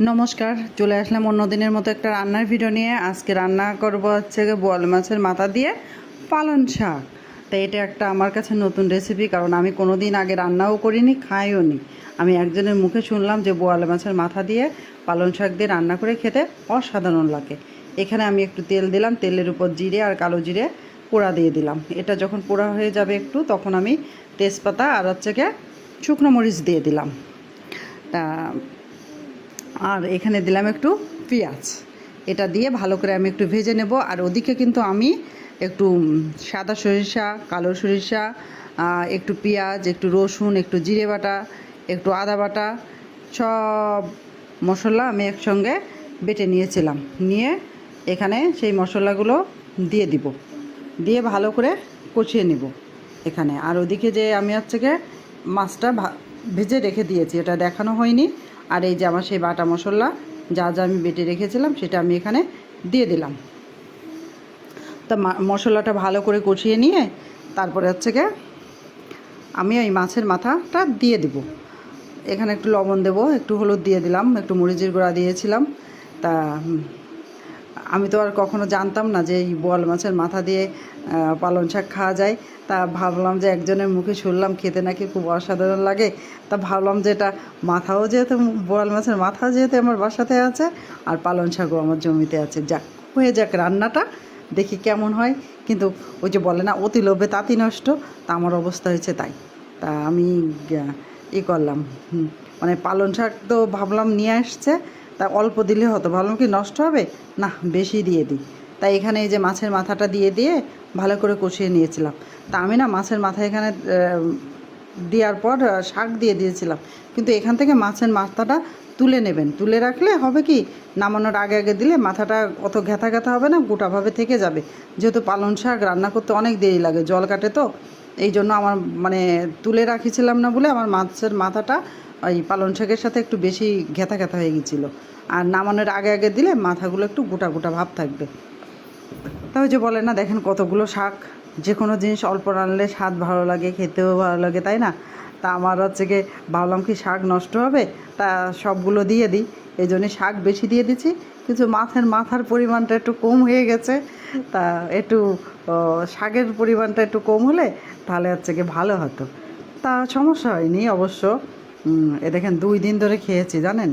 নমস্কার, চলে আসলাম অন্য দিনের মতো একটা রান্নার ভিডিও নিয়ে। আজকে রান্না করব হচ্ছে বোয়াল মাছের মাথা দিয়ে পালন শাক। তো এটা একটা আমার কাছে নতুন রেসিপি কারণ আমি কোনো দিন আগে রান্নাও করিনি, খাইও নি। আমি একজনের মুখে শুনলাম যে বোয়াল মাছের মাথা দিয়ে পালন শাক দিয়ে রান্না করে খেতে অসাধারণ লাগে। এখানে আমি একটু তেল দিলাম, তেলের উপর জিরে আর কালো জিরে পোড়া দিয়ে দিলাম। এটা যখন পোড়া হয়ে যাবে একটু, তখন আমি তেজপাতা আর হচ্ছে গিয়ে শুকনো মরিচ দিয়ে দিলাম। তা আর এখানে দিলাম একটু পেঁয়াজ। এটা দিয়ে ভালো করে আমি একটু ভেজে নেব। আর ওদিকে কিন্তু আমি একটু সাদা সরিষা, কালো সরিষা একটু পেঁয়াজ, একটু রসুন, একটু জিরে বাটা, একটু আদা বাটা, সব মশলা আমি একসঙ্গে বেটে নিয়েছিলাম। নিয়ে এখানে সেই মশলাগুলো দিয়ে দিব। দিয়ে ভালো করে কষিয়ে নিব এখানে। আর ওদিকে যে আমি হচ্ছে মাছটা ভেজে রেখে দিয়েছি, এটা দেখানো হয়নি। আর এই যে আমার সেই বাটা মশলা, যা যা আমি বেটে রেখেছিলাম, সেটা আমি এখানে দিয়ে দিলাম। তা মশলাটা ভালো করে কষিয়ে নিয়ে, তারপরে হচ্ছে গিয়ে আমি ওই মাছের মাথাটা দিয়ে দিব। এখানে একটু লবণ দেবো, একটু হলুদ দিয়ে দিলাম, একটু মরিচের গুঁড়া দিয়েছিলাম। তা আমি তো আর কখনো জানতাম না যে এই বোয়াল মাছের মাথা দিয়ে পালং শাক খাওয়া যায়। তা ভাবলাম যে একজনের মুখে শুনলাম খেতে নাকি খুব অসাধারণ লাগে। তা ভাবলাম যে এটা মাথাও যেহেতু, বোয়াল মাছের মাথাও যেহেতু আমার বাসাতে আছে, আর পালং শাকও আমার জমিতে আছে। যাক, হয়ে যাক রান্নাটা, দেখি কেমন হয়। কিন্তু ওই যে বলে না, অতি লোভে তাঁতি নষ্ট, তা আমার অবস্থা হয়েছে তাই। তা আমি ই করলাম মানে পালং শাক তো ভাবলাম নিয়ে আসছে তা অল্প দিলে হতো। ভাবলাম কি নষ্ট হবে? না, বেশি দিয়ে দিই। তাই এখানে এই যে মাছের মাথাটা দিয়ে দিয়ে ভালো করে কষিয়ে নিয়েছিলাম। তা আমি না মাছের মাথা এখানে দেওয়ার পর শাক দিয়ে দিয়েছিলাম। কিন্তু এখান থেকে মাছের মাথাটা তুলে নেবেন। তুলে রাখলে হবে কি, নামানোর আগে আগে দিলে মাথাটা অত ঘেথা ঘেথা হবে না গোটাভাবে থেকে যাবে। যেহেতু পালং শাক রান্না করতে অনেক দেরি লাগে, জল কাটে তো। এই জন্য আমার মানে তুলে রাখিছিলাম না বলে আমার মাছের মাথাটা ওই পালং শাকের সাথে একটু বেশি ঘেথা ঘেথা হয়ে গেছিল আর নামানোর আগে আগে দিলে মাথাগুলো একটু গোটা গোটা ভাব থাকবে। তা ওই যে বলে না, দেখেন কতগুলো শাক। যে কোনো জিনিস অল্প রানলে স্বাদ ভালো লাগে, খেতেও ভালো লাগে, তাই না? তা আমার হচ্ছে গিয়ে ভাবলাম কি শাক নষ্ট হবে? তা সবগুলো দিয়ে দিই। এই জন্যে শাক বেশি দিয়ে দিচ্ছি। কিন্তু মাথার মাথার পরিমাণটা একটু কম হয়ে গেছে। তা একটু শাকের পরিমাণটা একটু কম হলে তাহলে হচ্ছে গিয়ে ভালো হতো। তা সমস্যা হয়নি অবশ্য। এ দেখেন দুই দিন ধরে খেয়েছি, জানেন?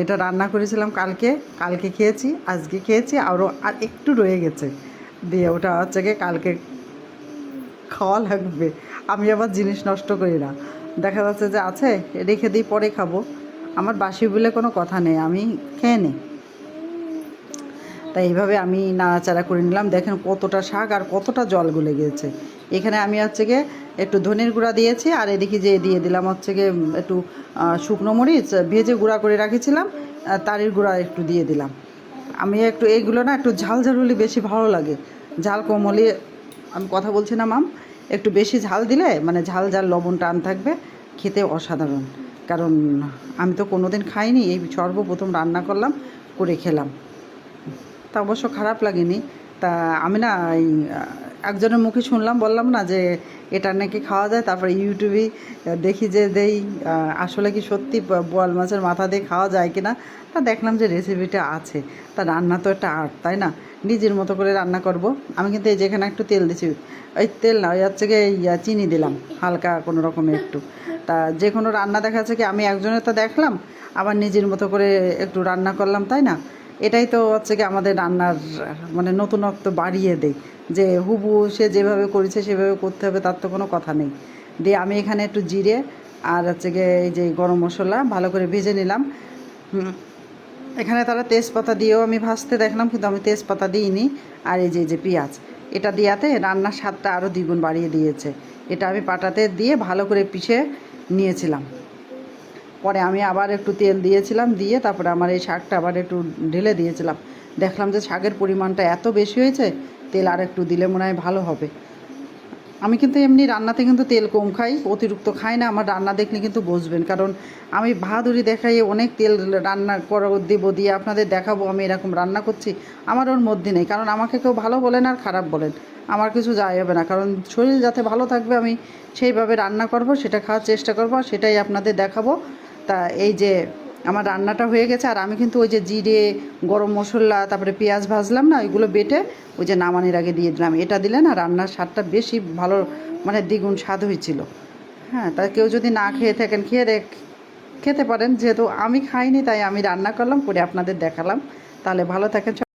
এটা রান্না করেছিলাম কালকে কালকে খেয়েছি, আজকে খেয়েছি আরও আর একটু রয়ে গেছে। দিয়ে ওটা হচ্ছে গিয়ে কালকে খাওয়া লাগবে। আমি আবার জিনিস নষ্ট করি না। দেখা যাচ্ছে যে আছে, রেখে দিই, পরে খাব। আমার বাসি বলে কোনো কথা নেই, আমি খেয়ে নিই। তাই এইভাবে আমি নাড়াচাড়া করে নিলাম। দেখেন কতটা শাক আর কতটা জল গলে গিয়েছে। এখানে আমি হচ্ছে গিয়ে একটু ধনের গুঁড়া দিয়েছি আর এদিকে যে দিয়ে দিলাম হচ্ছে গিয়ে একটু শুকনো মরিচ, ভেজে গুঁড়া করে রাখেছিলাম তারির গুঁড়া একটু দিয়ে দিলাম। আমি একটু এইগুলো না একটু ঝাল ঝাল হলে বেশি ভালো লাগে। ঝাল কম আমি কথা বলছি না মাম, একটু বেশি ঝাল দিলে মানে ঝাল ঝাল লবণ টান থাকবে, খেতে অসাধারণ। কারণ আমি তো কোনোদিন খাইনি, এই সর্বপ্রথম রান্না করলাম, করে খেলাম। তা অবশ্য খারাপ লাগেনি। তা আমি না একজনের মুখে শুনলাম, বললাম না যে এটা নাকি খাওয়া যায়, তারপরে ইউটিউবে দেখি যে দেই আসলে কি সত্যি বোয়াল মাছের মাথা দিয়ে খাওয়া যায় কি না তা দেখলাম যে রেসিপিটা আছে। তা রান্না তো একটা আর্ট, তাই না? নিজের মতো করে রান্না করব। আমি কিন্তু এই যেখানে একটু তেল দিছি ওই তেল না, ওই হচ্ছে গিয়ে চিনি দিলাম, হালকা কোনো রকমের একটু। তা যে কোনো রান্না দেখা যাচ্ছে কি, আমি একজনের তো দেখলাম, আবার নিজের মতো করে একটু রান্না করলাম, তাই না? এটাই তো হচ্ছে কি আমাদের রান্নার মানে নতুনত্ব বাড়িয়ে দেয়। যে হুবু সে যেভাবে করেছে সেভাবে করতে হবে, তার তো কোনো কথা নেই। দিয়ে আমি এখানে একটু জিরে আর হচ্ছে গিয়ে এই যে গরম মশলা ভালো করে ভেজে নিলাম। এখানে তারা তেজপাতা দিয়েও আমি ভাজতে দেখলাম, কিন্তু আমি তেজপাতা দিইনি। আর এই যে যে পেঁয়াজ, এটা দিয়াতে রান্নার স্বাদটা আরও দ্বিগুণ বাড়িয়ে দিয়েছে। এটা আমি পাটাতে দিয়ে ভালো করে পিষে নিয়েছিলাম। পরে আমি আবার একটু তেল দিয়েছিলাম, দিয়ে তারপরে আমার এই শাকটা আবার একটু ঢেলে দিয়েছিলাম। দেখলাম যে শাকের পরিমাণটা এত বেশি হয়েছে, তেল আর একটু দিলে মনে হয় ভালো হবে। আমি কিন্তু এমনি রান্নাতে কিন্তু তেল কম খাই, অতিরিক্ত খাই না, আমার রান্না দেখলে কিন্তু বুঝবেন কারণ আমি বাহাদুরি দেখাই অনেক তেল রান্না করো, দেবো, দিয়ে আপনাদের দেখাবো, আমি এরকম রান্না করছি, আমার ওর মধ্যে নেই। কারণ আমাকে কেউ ভালো বলেন আর খারাপ বলেন, আমার কিছু যায় হবে না। কারণ শরীর যাতে ভালো থাকবে, আমি সেইভাবে রান্না করব, সেটা খাওয়ার চেষ্টা করব সেটাই আপনাদের দেখাবো। তা এই যে আমার রান্নাটা হয়ে গেছে, আর আমি কিন্তু ওই যে জিরে, গরম মশলা, তারপরে পেঁয়াজ ভাজলাম না, ওইগুলো বেটে ওই যে নামানির আগে দিয়ে দিলাম। এটা দিলে না রান্নার স্বাদটা বেশি ভালো মানে দ্বিগুণ স্বাদ হয়েছিল। হ্যাঁ তা কেউ যদি না খেয়ে থাকেন, খেয়ে দেখ, খেতে পারেন। যেহেতু আমি খাইনি, তাই আমি রান্না করলাম, করে আপনাদের দেখালাম। তাহলে ভালো থাকেন